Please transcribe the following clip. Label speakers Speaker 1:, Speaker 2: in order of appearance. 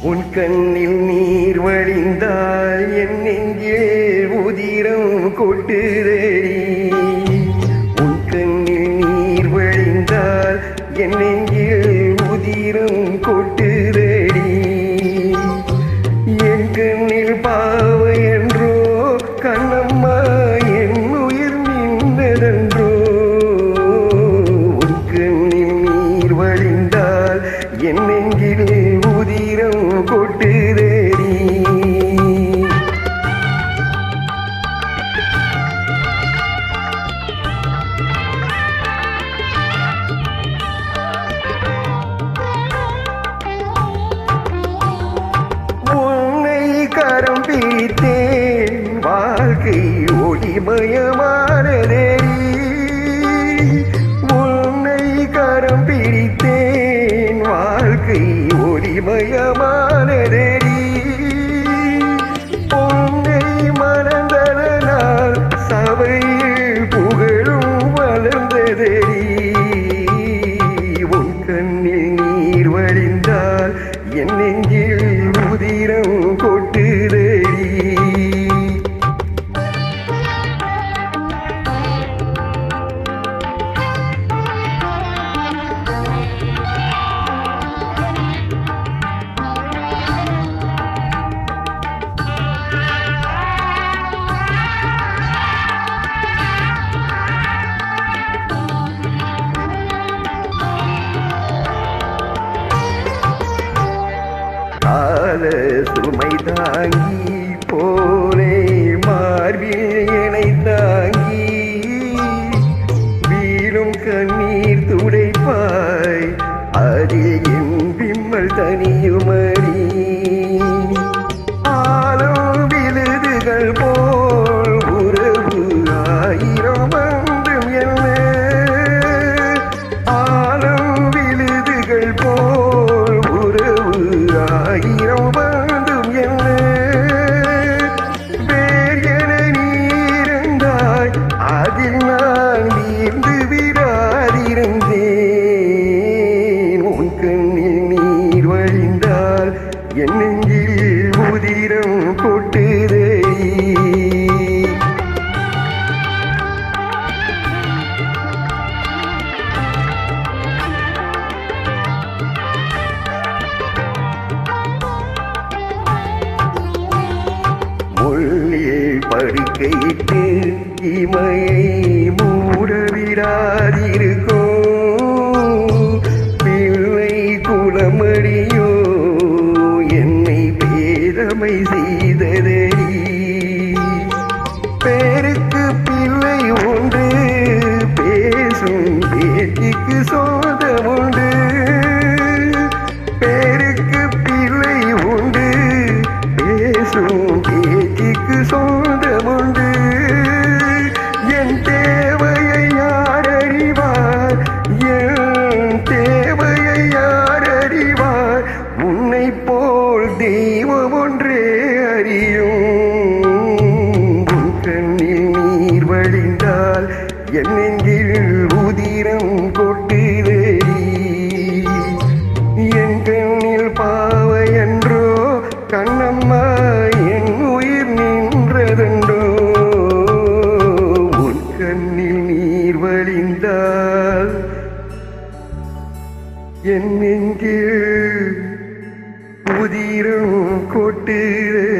Speaker 1: உன் கண்ணில் நீர் வழிந்தால் என் நெஞ்சில் உதிரம் கொட்டுதடி. உன் கண்ணில் நீர் வழிந்தால் என் நெஞ்சில் உதிரம் கொட்டுதடி. உதிரம் கொட்டுதேடி உன்னை கரம் பிடித்தேன் வாழ்க்கை ஒளிமயமா तेरी தாங்கி போலே மார்பில் இணை தாங்கி வீழும் கண்ணீர் துடைப்பாய் அதில் என் விம்மல் தனியுமடி ஆலம் விழுதுகள் போல் உறவு ஆயிரம் வந்தும் என்ன? ஆளும் விழுதுகள் போல் உறவு ஆயிரம் அதில் நான் நீந்து விடாதிருந்தேன். உன் கண்ணில் நீர் வழிந்தால் என் நெஞ்சில் படுக்கையிட்டு இமையை மூடவிடாதிருக்கோ? பிள்ளை குலமடியோ என்னை பேதமை செய்ததடி. பேருக்கு பிள்ளை உண்டு பேசும் பேட்டிக்கு சோதம் உண்டு. பேருக்கு பிள்ளை உண்டு பேசும் பேட்டிக்கு சோதம் என் நெஞ்சில் உதிரம் கொட்டுதேடி. என் கண்ணில் பாவை என்றோ கண்ணம்மா என் உயிர் நின்றதென்றோ. உன் கண்ணில் நீர் வழிந்தால் என் நெஞ்சில் உதிரம் கொட்டுதடி.